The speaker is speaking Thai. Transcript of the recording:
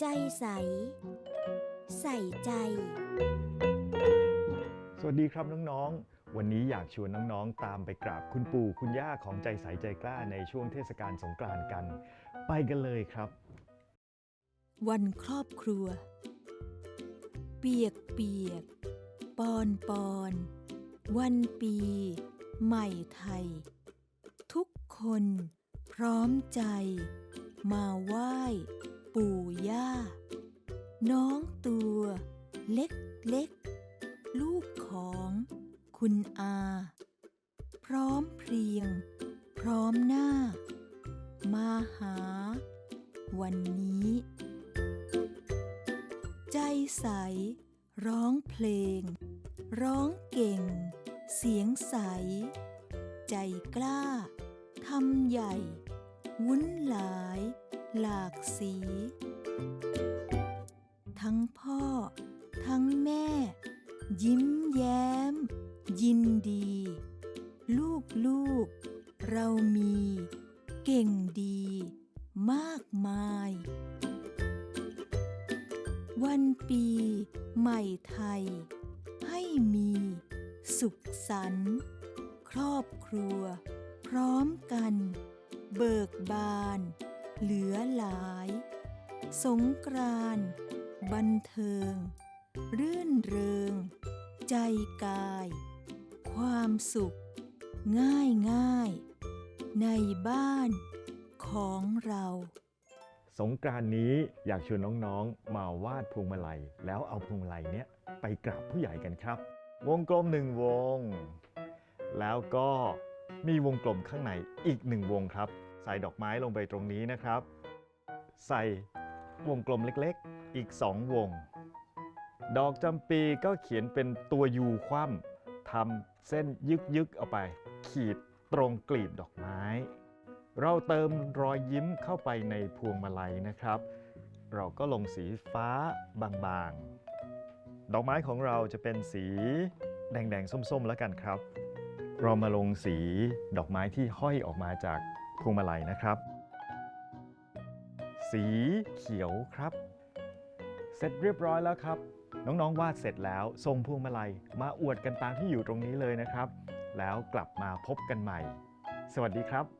ใส ใส่ใจ สวัสดีครับน้องๆ วันนี้อยากชวนน้องๆ ตามไปกราบคุณปู่คุณย่าของใจใสใจกล้าในช่วงเทศกาลสงกรานต์กัน ไปกันเลยครับ วันครอบครัว เปียกเปียก ปอนปอน วันปี ใหม่ไทย ทุกคน พร้อมใจ มาไหว้ ปู่ย่า น้องตัว เล็กเล็ก ลูกของ คุณอา พร้อมเพรียง พร้อมหน้า มาหา วันนี้ ใจใส ร้องเพลง ร้องเก่ง เสียงใส ใจกล้าทำใหญ่ วุ้นหลาย หลากสี ทั้งพ่อ ทั้งแม่ ยิ้มแย้ม ยินดี ลูกลูกๆเรามี เก่งดี มากมาย วันปีใหม่ไทย ให้มี สุขสันต์ครอบครัว พร้อมกัน เบิกบาน เหลือหลาย สงกรานบันเทิง รื่นเริง ใจกาย ความสุข ง่ายง่าย ในบ้านของเรา สงกรานนี้อยากชวนน้องๆ มาวาดพวงมาลัย แล้วเอาพวงมาลัยเนี้ยไปกราบผู้ใหญ่กันครับ วงกลมหนึ่งวง แล้วก็ มีวงกลมข้างในอีกหนึ่งวงครับ ใส่ดอกไม้ลงไปตรงนี้นะครับ ใส่วงกลมเล็กๆ อีกสองวง ดอกจำปีก็เขียนเป็นตัวยูคว่ำทำเส้นยึกๆเอาไป ขีดตรงกลีบดอกไม้ เราเติมรอยยิ้มเข้าไปในพวงมาลัยนะครับ เราก็ลงสีฟ้าบางๆ ดอกไม้ของเราจะเป็นสีแดงๆ ส้มๆ แล้วกันครับ เรามาลงสีดอกไม้ที่ห้อยออกมาจากพวงมาลัยนะครับ สีเขียวครับ เสร็จเรียบร้อยแล้วครับ น้องๆวาดเสร็จแล้วทรงพวงมาลัย มาอวดกันตามที่อยู่ตรงนี้เลยนะครับ แล้วกลับมาพบกันใหม่ สวัสดีครับ